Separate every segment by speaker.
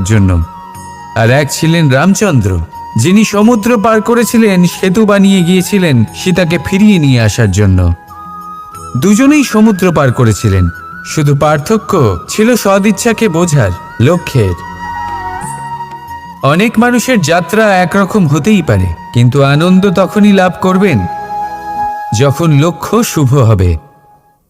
Speaker 1: জন্য। আর এক ছিলেন রামচন্দ্র, যিনি সমুদ্র পার করেছিলেন সেতু বানিয়ে গিয়েছিলেন সীতাকে ফিরিয়ে নিয়ে আসার জন্য। দুজনেই সমুদ্র পার করেছিলেন। শুধু পার্থক্য ছিল সদিচ্ছাকে বোঝার, লক্ষ্যের। অনেক মানুষের যাত্রা একরকম হতেই পারে, কিন্তু আনন্দ তখনই লাভ করবেন যখন লক্ষ্য শুভ হবে।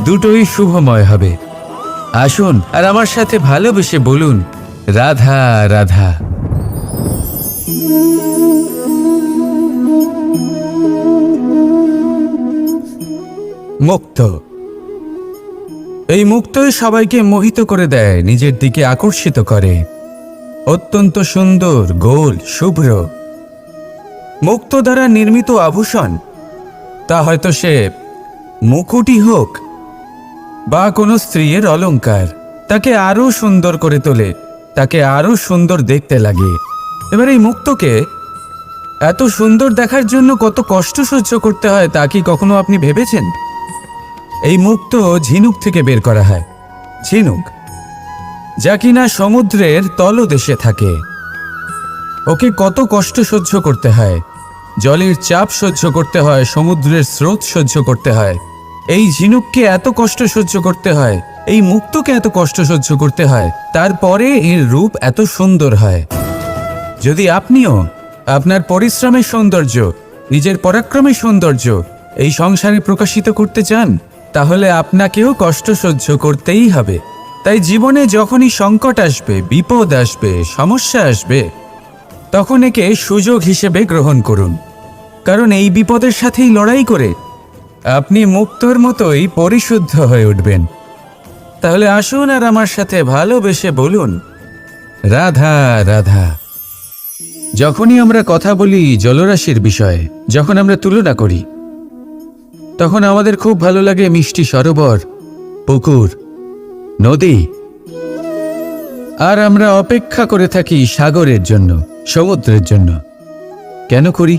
Speaker 1: দুটোই শুভময় হবে। আসুন, আর আমার সাথে ভালোবেসে বলুন, রাধা রাধা। মুক্ত। এই মুক্তই সবাইকে মোহিত করে দেয়, নিজের দিকে আকর্ষিত করে। অত্যন্ত সুন্দর, গোল, শুভ্র। মুক্ত দ্বারা নির্মিত আভূষণ, তা হয়তো সে মুকুটই হোক বা কোনো স্ত্রীর অলংকার। তাকে আরও সুন্দর করে তোলে, তাকে আরও সুন্দর দেখতে লাগে। এবার এই মুক্তকে এত সুন্দর দেখার জন্য কত কষ্ট সহ্য করতে হয় তা কি কখনো আপনি ভেবেছেন? এই মুক্ত ঝিনুক থেকে বের করা হয়। ঝিনুক, যা কিনা সমুদ্রের তলদেশে থাকে। ওকে কত কষ্ট সহ্য করতে হয়। জলের চাপ সহ্য করতে হয়, সমুদ্রের স্রোত সহ্য করতে হয়। এই ঝিনুককে এত কষ্ট সহ্য করতে হয়, এই মুক্তকে এত কষ্ট সহ্য করতে হয়, তারপরে এর রূপ এত সুন্দর হয়। যদি আপনিও আপনার পরিশ্রমের সৌন্দর্য, নিজের পরাক্রমের সৌন্দর্য এই সংসারে প্রকাশিত করতে চান, তাহলে আপনাকেও কষ্ট সহ্য করতেই হবে। তাই জীবনে যখনই সংকট আসবে, বিপদ আসবে, সমস্যা আসবে, তখন একে সুযোগ হিসেবে গ্রহণ করুন। কারণ এই বিপদের সাথেই লড়াই করে আপনি মুক্তর মতোই পরিশুদ্ধ হয়ে উঠবেন। তাহলে আসুন আর আমার সাথে ভালোবেসে বলুন। রাধা রাধা। যখনই আমরা কথা বলি জলরাশির বিষয়ে, যখন আমরা তুলনা করি, তখন আমাদের খুব ভালো লাগে মিষ্টি সরোবর, পুকুর, নদী। আর আমরা অপেক্ষা করে থাকি সাগরের জন্য, সমুদ্রের জন্য। কেন করি?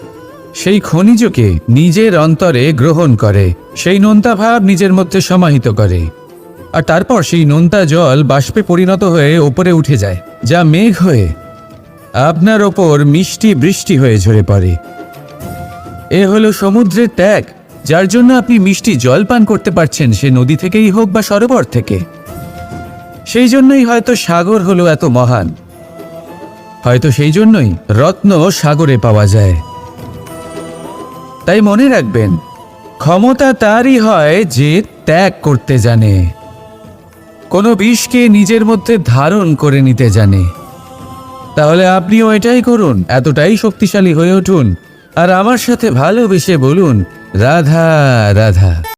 Speaker 1: সেই খনিজকে নিজের অন্তরে গ্রহণ করে, সেই নোনতা ভাব নিজের মধ্যে সমাহিত করে। আর তারপর সেই নোনতা জল বাষ্পে পরিণত হয়ে ওপরে উঠে যায়, যা মেঘ হয়ে আপনার ওপর মিষ্টি বৃষ্টি হয়ে ঝরে পড়ে। এ হলো সমুদ্রের ত্যাগ, যার জন্য আপনি মিষ্টি জল পান করতে পারছেন, সে নদী থেকেই হোক বা সরোবর থেকে। সেই জন্যই হয়তো সাগর হলো এত মহান। হয়তো সেই জন্যই রত্ন সাগরে পাওয়া যায়। তাই মনে রাখবেন, ক্ষমতা তারই হয় যে ত্যাগ করতে জানে। কোনো বিষকে নিজের মধ্যে ধারণ করে নিতে জানে। তাহলে আপনিও এটাই করুন, এতটাই শক্তিশালী হয়ে উঠুন। আর আমার সাথে ভালোবেসে বলুন, রাধা রাধা।